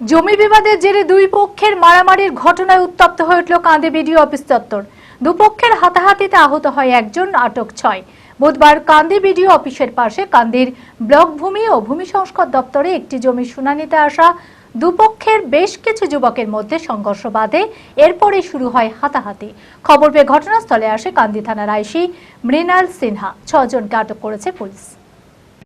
জমি বিবাদের জেরে দুই পক্ষের মারামারির ঘটনায় উত্তপ্ত হয়ে উঠল কাঁদে বিডিও অফিস চত্বর দুপক্ষের হাতাহাতিতে আহত হয় একজন, আটক ছয়। বুধবার কান্দি বিডিও অফিসের পাশে কান্দির ব্লক ভূমি ও ভূমি সংস্কার দপ্তরে একটি জমি শুনানিতে আসা দুপক্ষের বেশ কিছু যুবকের মধ্যে সংঘর্ষ বাধে এরপরে শুরু হয় হাতাহাতি। খবর পেয়ে ঘটনাস্থলে আসে কান্দি থানার আইসি মৃণাল সিনহা। ছজনকে আটক করেছে পুলিশ।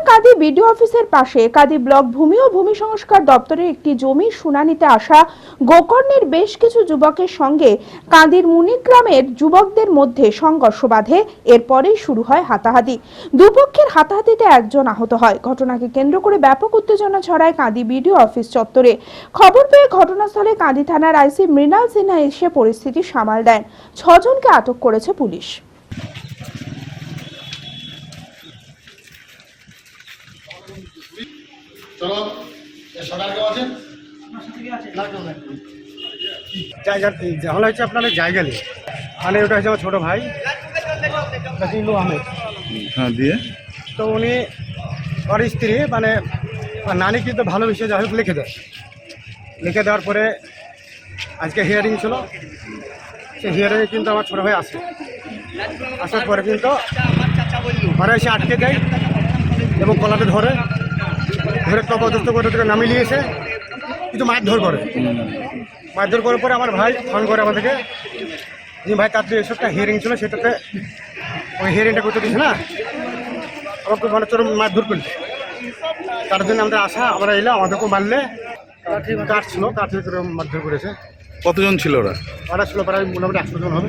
বুধবার কাদি বিডিও অফিসের পাশে কাদি ব্লক ভূমি ও ভূমি সংস্কার দপ্তরের একটি জমির শুনানিতে আসা গোকর্ণের বেশ কিছু যুবকের সঙ্গে কাদির মুনিগ্রামের যুবকদের মধ্যে সংঘর্ষ বাধে। এরপরেই শুরু হয় হাতাহাতি। দুপক্ষের হাতাহাতিতে একজন আহত হয়। ঘটনাকে কেন্দ্র করে ব্যাপক উত্তেজনা ছড়ায় কাঁদি বিডিও অফিস চত্বরে। খবর পেয়ে ঘটনাস্থলে কাঁদি থানার আইসি মৃণাল সিনহা এসে পরিস্থিতি সামাল দেন। ছজনকে আটক করেছে পুলিশ। চলো এ সরকার কেউ জায়গা হলো হচ্ছে আপনার জায়গা নেই মানে ওটা হচ্ছে আমার ছোটো ভাই নাসিমুল আহমেদ। হ্যাঁ দিয়ে? তো উনি ওর স্ত্রী মানে নানি কিন্তু ভালো বিষয় যাই হোক লিখে দেয়। লিখে দেওয়ার পরে আজকে হিয়ারিং ছিল। সেই হিয়ারিংয়ে কিন্তু আমার ছোটো ভাই আসে। আসার পরে কিন্তু ঘরে এসে আটকে দেয় এবং কলাতে ধরে। ধরে তপদস্ত করে থেকে নামিয়ে নিয়েছে। কিন্তু মারধর করে। মারধর করার পরে আমার ভাই ফোন করে আমাদেরকে যে ভাই তার যে এসবটা হিয়ারিং ছিল সেটাতে ওই হিয়ারিংটা করতে দিচ্ছে না? আমাকে মানে চরম মারধর করছে তার জন্য আমাদের আশা আমরা এলাম আমাদেরকে মারলে। কাঠ ছিল? কাঠ মারধর করেছে। কতজন ছিল ওরা? ওরা ছিল প্রায় মোটামুটি একশো জন হবে।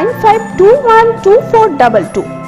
95212422.